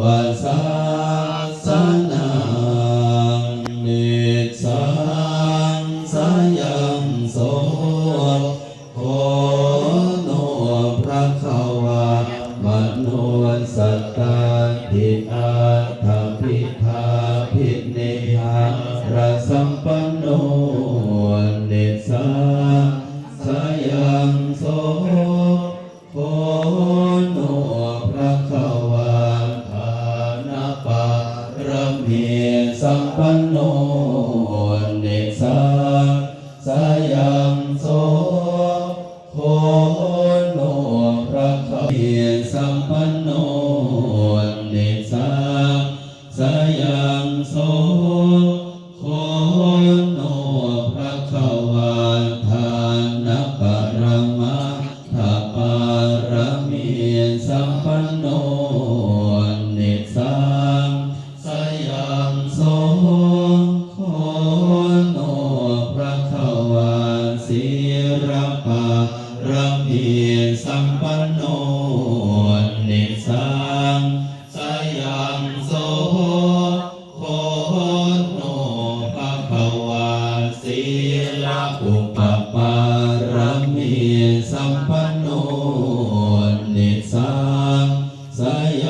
วันเสนา ยังโสโหโนพระขวามโนสัตตาทิอาทาพิธาพิเนหาระสัมปันโนเนสังสยังโสโหโนพระขวาทานาปารมีสัมปันโน สัมปันโนนิสังสยังโสโหโนพระขวาทานาปรมาทาปารมีสัมปันโนนิสังสยังโสโหโนพระขวาสีรปารมีสัมปันโน สีลอุปปารมีสัมปันโนนิสังสยังโสโหโนภะคะวา